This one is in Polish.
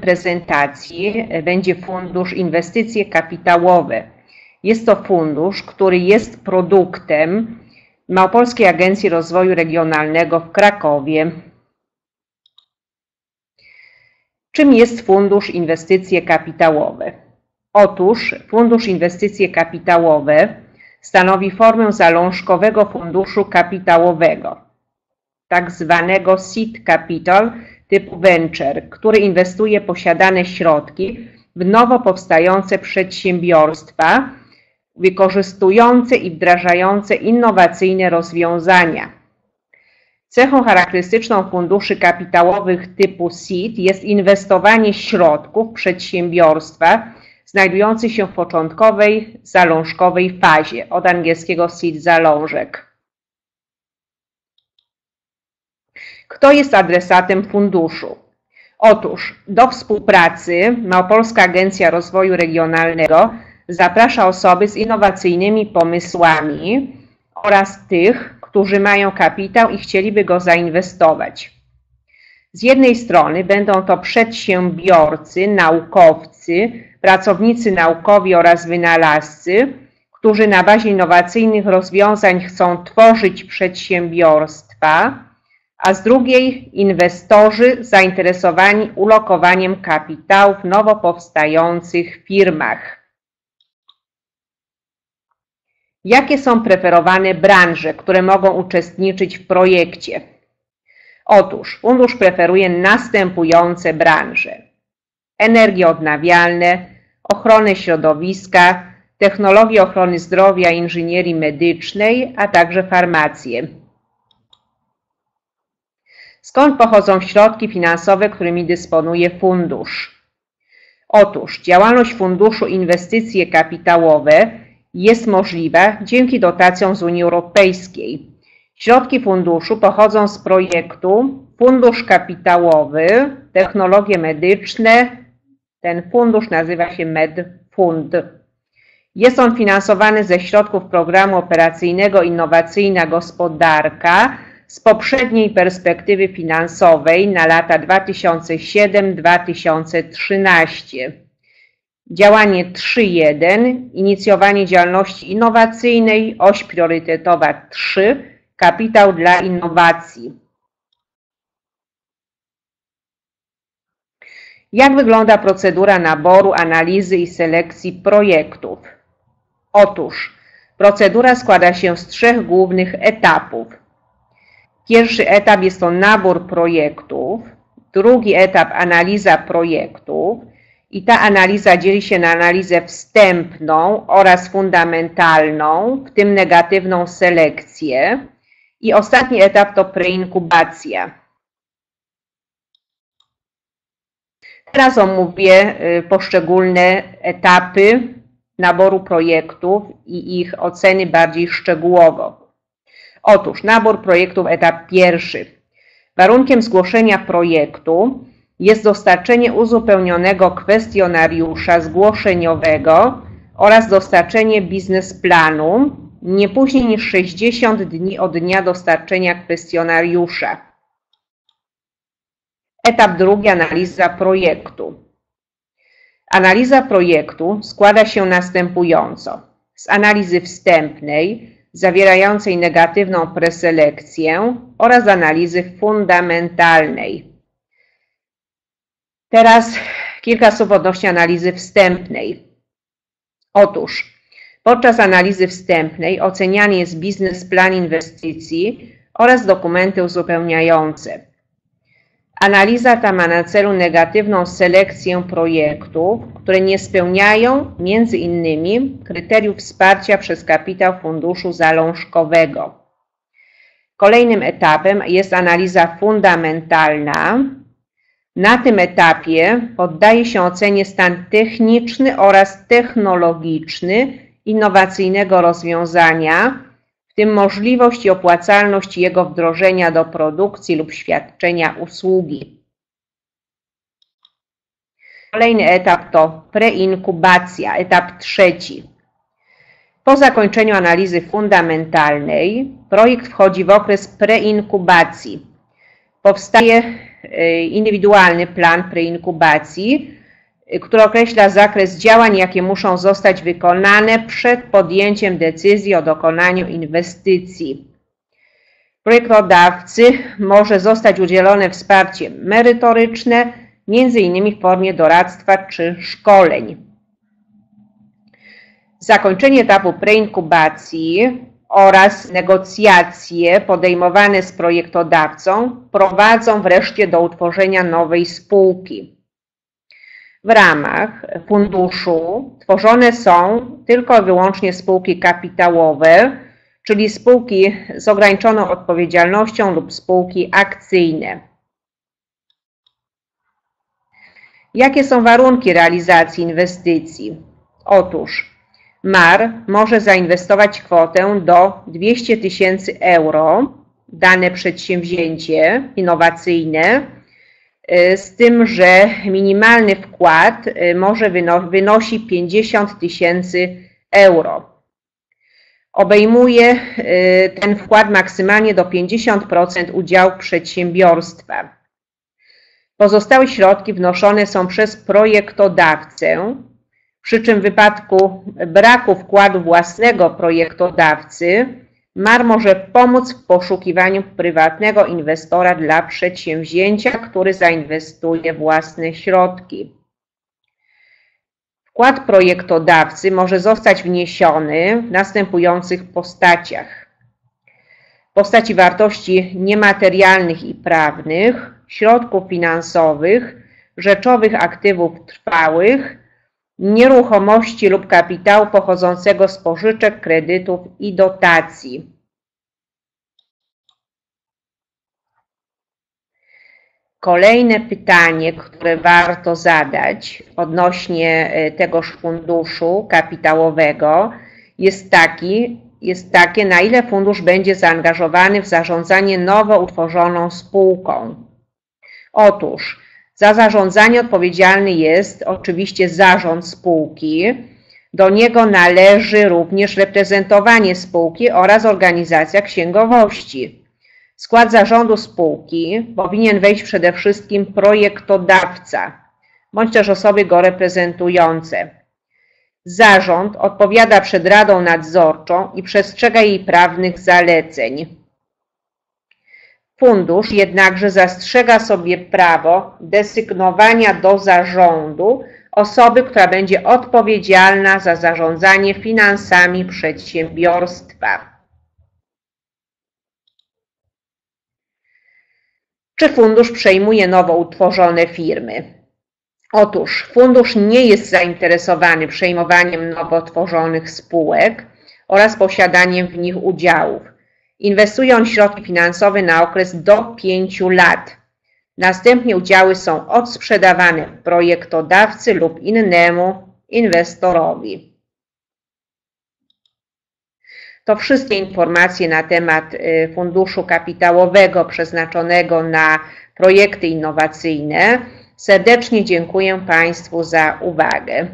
prezentacji będzie Fundusz Inwestycje Kapitałowe. Jest to fundusz, który jest produktem Małopolskiej Agencji Rozwoju Regionalnego w Krakowie. Czym jest Fundusz Inwestycje Kapitałowe? Otóż Fundusz Inwestycje Kapitałowe stanowi formę zalążkowego funduszu kapitałowego, tak zwanego seed capital typu venture, który inwestuje posiadane środki w nowo powstające przedsiębiorstwa, wykorzystujące i wdrażające innowacyjne rozwiązania. Cechą charakterystyczną funduszy kapitałowych typu SEED jest inwestowanie środków przedsiębiorstwa znajdujących się w początkowej zalążkowej fazie, od angielskiego seed zalążek. Kto jest adresatem funduszu? Otóż do współpracy Małopolska Agencja Rozwoju Regionalnego zaprasza osoby z innowacyjnymi pomysłami oraz tych, którzy mają kapitał i chcieliby go zainwestować. Z jednej strony będą to przedsiębiorcy, naukowcy, pracownicy naukowi oraz wynalazcy, którzy na bazie innowacyjnych rozwiązań chcą tworzyć przedsiębiorstwa, a z drugiej inwestorzy zainteresowani ulokowaniem kapitału w nowo powstających firmach. Jakie są preferowane branże, które mogą uczestniczyć w projekcie? Otóż fundusz preferuje następujące branże: energie odnawialne, ochronę środowiska, technologie ochrony zdrowia, inżynierii medycznej, a także farmację. Skąd pochodzą środki finansowe, którymi dysponuje fundusz? Otóż działalność Funduszu Inwestycje Kapitałowe jest możliwa dzięki dotacjom z Unii Europejskiej. Środki funduszu pochodzą z projektu Fundusz Kapitałowy Technologie Medyczne. Ten fundusz nazywa się MedFund. Jest on finansowany ze środków programu operacyjnego Innowacyjna Gospodarka z poprzedniej perspektywy finansowej na lata 2007-2013. Działanie 3.1 inicjowanie działalności innowacyjnej, oś priorytetowa 3 kapitał dla innowacji. Jak wygląda procedura naboru, analizy i selekcji projektów? Otóż procedura składa się z trzech głównych etapów. Pierwszy etap jest to nabór projektów, drugi etap analiza projektów i ta analiza dzieli się na analizę wstępną oraz fundamentalną, w tym negatywną selekcję i ostatni etap to preinkubacja. Teraz omówię y, poszczególne etapy naboru projektów i ich oceny bardziej szczegółowo. Otóż nabór projektów etap pierwszy. Warunkiem zgłoszenia projektu jest dostarczenie uzupełnionego kwestionariusza zgłoszeniowego oraz dostarczenie biznesplanu nie później niż 60 dni od dnia dostarczenia kwestionariusza. Etap drugi analiza projektu. Analiza projektu składa się następująco. Z analizy wstępnej zawierającej negatywną preselekcję oraz analizy fundamentalnej. Teraz kilka słów odnośnie analizy wstępnej. Otóż podczas analizy wstępnej oceniany jest biznesplan inwestycji oraz dokumenty uzupełniające. Analiza ta ma na celu negatywną selekcję projektów, które nie spełniają między innymi kryteriów wsparcia przez kapitał funduszu zalążkowego. Kolejnym etapem jest analiza fundamentalna. Na tym etapie poddaje się ocenie stan techniczny oraz technologiczny innowacyjnego rozwiązania tym możliwość i opłacalność jego wdrożenia do produkcji lub świadczenia usługi. Kolejny etap to preinkubacja, etap trzeci. Po zakończeniu analizy fundamentalnej projekt wchodzi w okres preinkubacji. Powstaje y, indywidualny plan preinkubacji, y, który określa zakres działań, jakie muszą zostać wykonane przed podjęciem decyzji o dokonaniu inwestycji. Projektodawcy może zostać udzielone wsparcie merytoryczne, m.in. w formie doradztwa czy szkoleń. Zakończenie etapu preinkubacji oraz negocjacje podejmowane z projektodawcą prowadzą wreszcie do utworzenia nowej spółki. W ramach funduszu tworzone są tylko i wyłącznie spółki kapitałowe, czyli spółki z ograniczoną odpowiedzialnością lub spółki akcyjne. Jakie są warunki realizacji inwestycji? Otóż MAR może zainwestować kwotę do 200 tysięcy euro w dane przedsięwzięcie innowacyjne, z tym, że minimalny wkład y, może wynosi 50 tysięcy euro. Obejmuje y, ten wkład maksymalnie do 50% udziału przedsiębiorstwa. Pozostałe środki wnoszone są przez projektodawcę, przy czym w wypadku braku wkładu własnego projektodawcy MAR może pomóc w poszukiwaniu prywatnego inwestora dla przedsięwzięcia, który zainwestuje własne środki. Wkład projektodawcy może zostać wniesiony w następujących postaciach. W postaci wartości niematerialnych i prawnych, środków finansowych, rzeczowych aktywów trwałych, nieruchomości lub kapitału pochodzącego z pożyczek, kredytów i dotacji. Kolejne pytanie, które warto zadać odnośnie e, tegoż funduszu kapitałowego jest, taki, jest takie, na ile fundusz będzie zaangażowany w zarządzanie nowo utworzoną spółką. Otóż za zarządzanie odpowiedzialny jest oczywiście zarząd spółki. Do niego należy również reprezentowanie spółki oraz organizacja księgowości. W skład zarządu spółki powinien wejść przede wszystkim projektodawca bądź też osoby go reprezentujące. Zarząd odpowiada przed Radą Nadzorczą i przestrzega jej prawnych zaleceń. Fundusz jednakże zastrzega sobie prawo desygnowania do zarządu osoby, która będzie odpowiedzialna za zarządzanie finansami przedsiębiorstwa. Czy fundusz przejmuje nowo utworzone firmy? Otóż fundusz nie jest zainteresowany przejmowaniem nowo tworzonych spółek oraz posiadaniem w nich udziałów. Inwestuje on środki finansowe na okres do 5 lat. Następnie udziały są odsprzedawane projektodawcy lub innemu inwestorowi. To wszystkie informacje na temat y, funduszu kapitałowego przeznaczonego na projekty innowacyjne. Serdecznie dziękuję Państwu za uwagę.